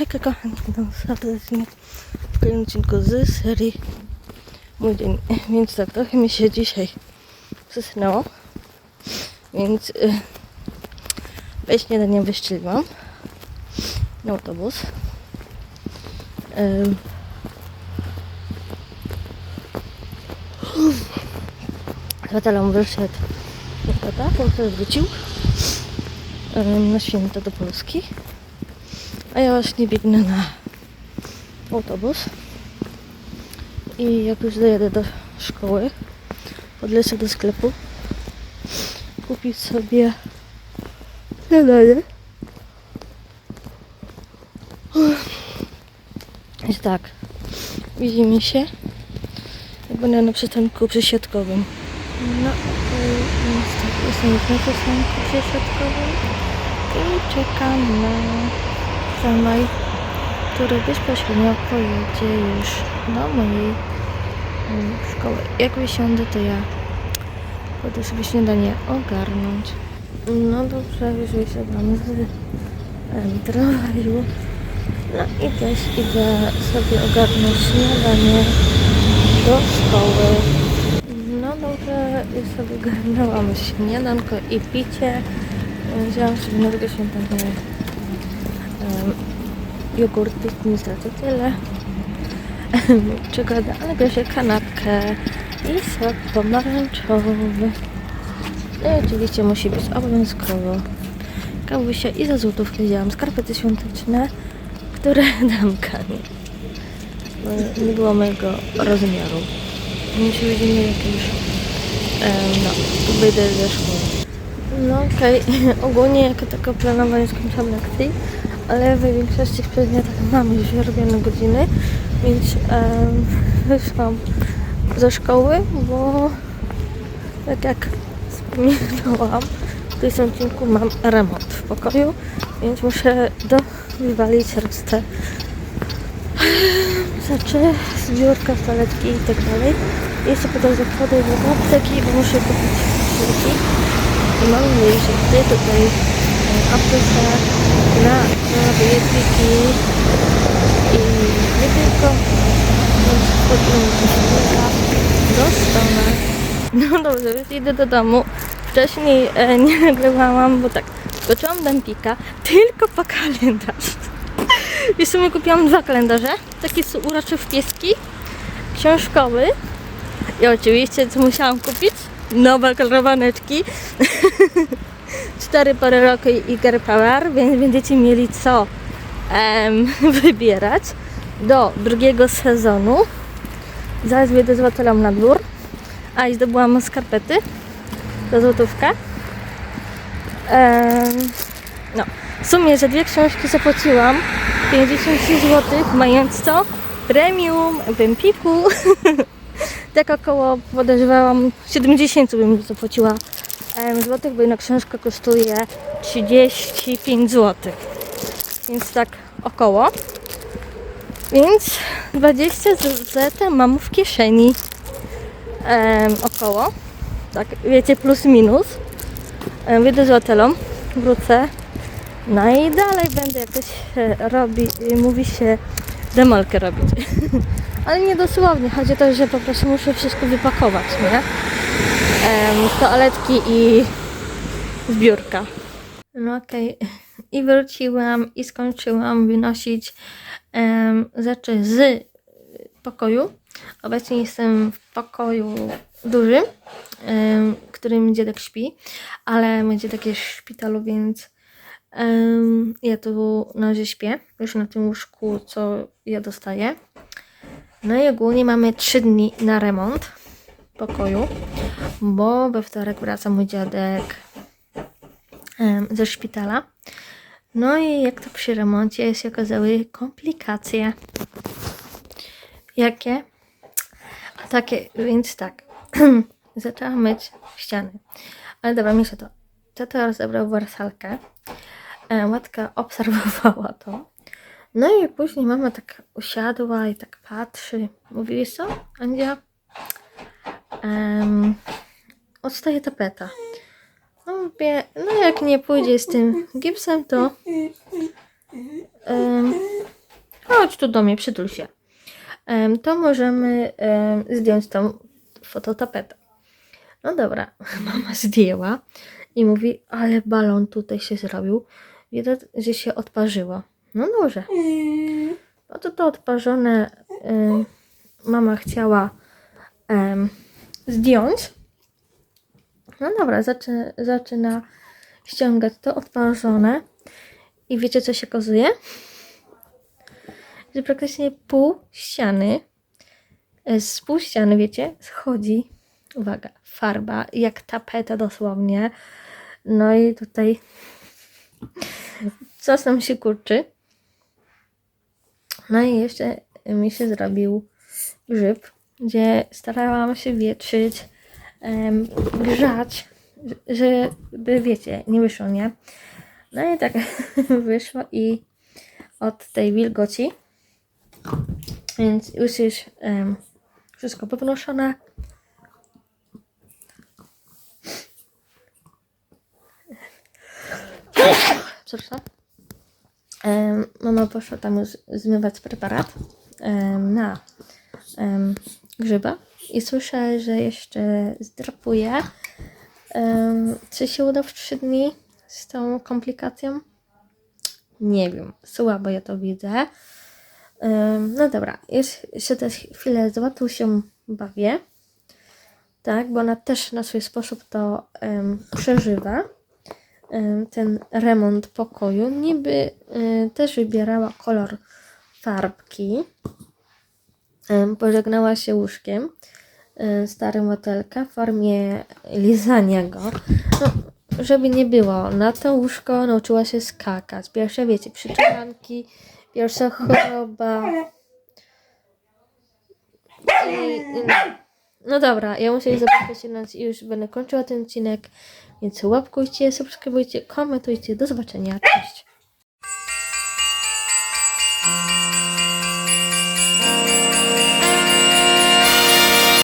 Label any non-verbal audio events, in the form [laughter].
Hejka kochani, witam serdecznie w kolejnym odcinku z serii Mój dzień. [laughs] Więc tak, trochę mi się dzisiaj przesunęło, więc y, bez śniadania wyszczeliłam na autobus. Ym, Tatalam wyszedł do tata, potem wrócił na święta do Polski. A ja właśnie biegnę na autobus. I jak już dojadę do szkoły, podlecę do sklepu kupić sobie śniadanie. I tak, widzimy się. Jak będę na przystanku przesiadkowym. No, jestem na przystanku przesiadkowym i czekam na tramwaj, który bezpośrednio pojedzie już do mojej mm, szkoły. Jak wysiądę, to ja pójdę sobie śniadanie ogarnąć. No dobrze, już wysiadłam z tramwaju. No i też idę sobie ogarnąć śniadanie do szkoły. No dobrze, już sobie ogarnęłam śniadanko i picie. Wzięłam sobie nowego śniadania um, jogurt z to tyle. [laughs] Czekolada, ale bierze kanapkę i sok pomarańczowy. No i oczywiście musi być obowiązkowo kawusia i za złotówkę wzięłam skarpety świąteczne, które [laughs] dam Kani. Bo nie było mojego rozmiaru. Musi być jakiś... em, no, wyjdę ze szkoły. No okej, [laughs] ogólnie jako tako planowanie skończone lekcji, ale w większości przedmiotach mam już wyrobione godziny, więc em, wyszłam ze szkoły, bo tak jak wspominałam, w tym odcinku mam remont w pokoju, więc muszę dowywalić resztę rzeczy, zbiórka, toaletki i tak dalej. Jeszcze potem zakłady do apteki, bo muszę kupić leki. I mam nadzieję, że tutaj aptece na dietiki i nie tylko więc wchodzimy do środka, do stołu. No dobrze, więc idę do domu. Wcześniej e, nie [laughs] nagrywałam, bo tak, skoczyłam do Empika tylko po kalendarz. I w sumie kupiłam dwa kalendarze. Takie są urocze w pieski, książkowy i oczywiście, co musiałam kupić? Nowe kolorowaneczki. [laughs] Cztery pory roku i Girl Power, więc będziecie mieli co em, [laughs] wybierać do drugiego sezonu. Zaraz wyjdę z hotelem na dwór. A i zdobyłam skarpety za złotówkę. Em, no, w sumie za dwie książki zapłaciłam 53 zł, mając to premium w Empiku. [laughs] tak około podejrzewałam 70 bym zapłaciła złotych, bo jedna książka kosztuje 35 zł. Więc tak około. Więc 20 zł mam w kieszeni. Około. Tak, wiecie, plus minus. Em, wyjdę z hotelą, wrócę. No i dalej będę jakoś e, robi, mówi się demolkę robić. [laughs] Ale nie dosłownie, chodzi o to, że po prostu muszę wszystko wypakować, nie? Em, toaletki i zbiórka. No okej. I wróciłam i skończyłam wynosić em, rzeczy z pokoju. Obecnie jestem w pokoju dużym, em, którym dziadek śpi, ale mój dziadek jest w szpitalu, więc em, ja tu na razie śpię, już na tym łóżku, co ja dostaję. No i ogólnie mamy 3 dni na remont pokoju, bo we wtorek wraca mój dziadek ze szpitala. No i jak to przy remoncie się okazały komplikacje. Jakie? A takie, więc tak. [clears throat] Zaczęłam myć ściany. Ale dobra, mi się to. Tata rozebrał wersalkę. E, Matka obserwowała to. No i później mama tak usiadła i tak patrzy. Mówi, co, Andzia? Um, odstaje tapeta. No mówię, no jak nie pójdzie z tym gipsem, to em, chodź tu do mnie, przytul się. Em, to możemy em, zdjąć tą fototapetę. No dobra, [laughs] mama zdjęła i mówi, ale balon tutaj się zrobił. Widać, że się odparzyło. No dobrze. No to to odparzone em, mama chciała em, zdjąć. No dobra, zaczy, zaczyna ściągać to odparzone. I wiecie, co się okazuje? Że praktycznie pół ściany, e, z pół ściany, wiecie, schodzi, uwaga, farba, jak tapeta dosłownie. No i tutaj [laughs] coś nam się kurczy. No i jeszcze mi się zrobił grzyb, gdzie starałam się wietrzyć, em, grzać, żeby, wiecie, nie wyszło, nie? No i tak [laughs] wyszło i od tej wilgoci, więc już jest em, wszystko pownoszone. Przepraszam. Mama poszła tam zmywać preparat na grzyba i słyszę, że jeszcze zdrapuje. Czy się uda w 3 dni z tą komplikacją? Nie wiem, słabo ja to widzę. No dobra, jeszcze też chwilę z Łatusią bawię. Tak, bo ona też na swój sposób to przeżywa. Ten remont pokoju. Niby też wybierała kolor farbki. Pożegnała się łóżkiem stary motelka w formie lizania go. No, żeby nie było, na to łóżko nauczyła się skakać. Pierwsze, wiecie, przyczeplanki, pierwsza choroba. I, i, no dobra, ja muszę iść zapocząć i już będę kończyła ten odcinek. Więc łapkujcie, subskrybujcie, komentujcie. Do zobaczenia. Cześć.